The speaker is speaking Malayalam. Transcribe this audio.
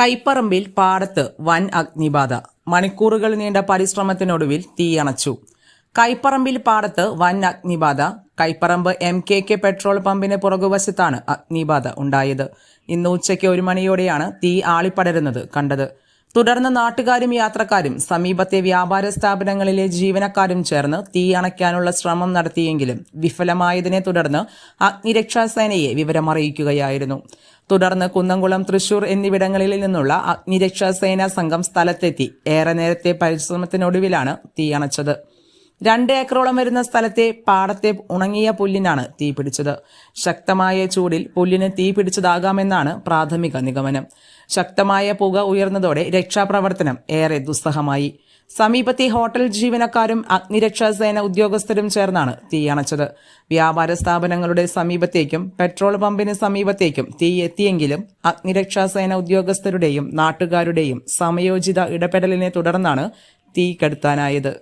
കൈപ്പറമ്പിൽ പാടത്ത് വൻ അഗ്നിബാധ. മണിക്കൂറുകൾ നീണ്ട പരിശ്രമത്തിനൊടുവിൽ തീയണച്ചു കൈപ്പറമ്പിൽ പാടത്ത് വൻ അഗ്നിബാധ. Kaiparamba M K K petrol പമ്പിന് പുറകുവശത്താണ് അഗ്നിബാധ ഉണ്ടായത്. ഇന്ന് ഉച്ചയ്ക്ക് ഒരു മണിയോടെയാണ് തീ ആളിപ്പടരുന്നത് കണ്ടത്. തുടർന്ന് നാട്ടുകാരും യാത്രക്കാരും സമീപത്തെ വ്യാപാര സ്ഥാപനങ്ങളിലെ ജീവനക്കാരും ചേർന്ന് തീ അണയ്ക്കാനുള്ള ശ്രമം നടത്തിയെങ്കിലും വിഫലമായതിനെ തുടർന്ന് അഗ്നിരക്ഷാസേനയെ വിവരമറിയിക്കുകയായിരുന്നു. തുടർന്ന് കുന്നംകുളം തൃശൂർ എന്നിവിടങ്ങളിൽ നിന്നുള്ള അഗ്നിരക്ഷാസേനാ സംഘം സ്ഥലത്തെത്തി. ഏറെ നേരത്തെ പരിശ്രമത്തിനൊടുവിലാണ് തീ അണച്ചത്. രണ്ട് ഏക്കറോളം വരുന്ന സ്ഥലത്തെ പാടത്തെ ഉണങ്ങിയ പുല്ലിനാണ് തീ പിടിച്ചത്. ശക്തമായ ചൂടിൽ പുല്ലിന് തീ പിടിച്ചതാകാമെന്നാണ് പ്രാഥമിക നിഗമനം. ശക്തമായ പുക ഉയർന്നതോടെ രക്ഷാപ്രവർത്തനം ഏറെ ദുസ്സഹമായി. സമീപത്തെ ഹോട്ടൽ ജീവനക്കാരും അഗ്നിരക്ഷാസേന ഉദ്യോഗസ്ഥരും ചേർന്നാണ് തീ അണച്ചത്. വ്യാപാര സ്ഥാപനങ്ങളുടെ സമീപത്തേക്കും പെട്രോൾ പമ്പിന് സമീപത്തേക്കും തീ എത്തിയെങ്കിലും അഗ്നിരക്ഷാസേന ഉദ്യോഗസ്ഥരുടെയും നാട്ടുകാരുടെയും സമയോചിത ഇടപെടലിനെ തുടർന്നാണ് തീ കെടുത്താനായത്.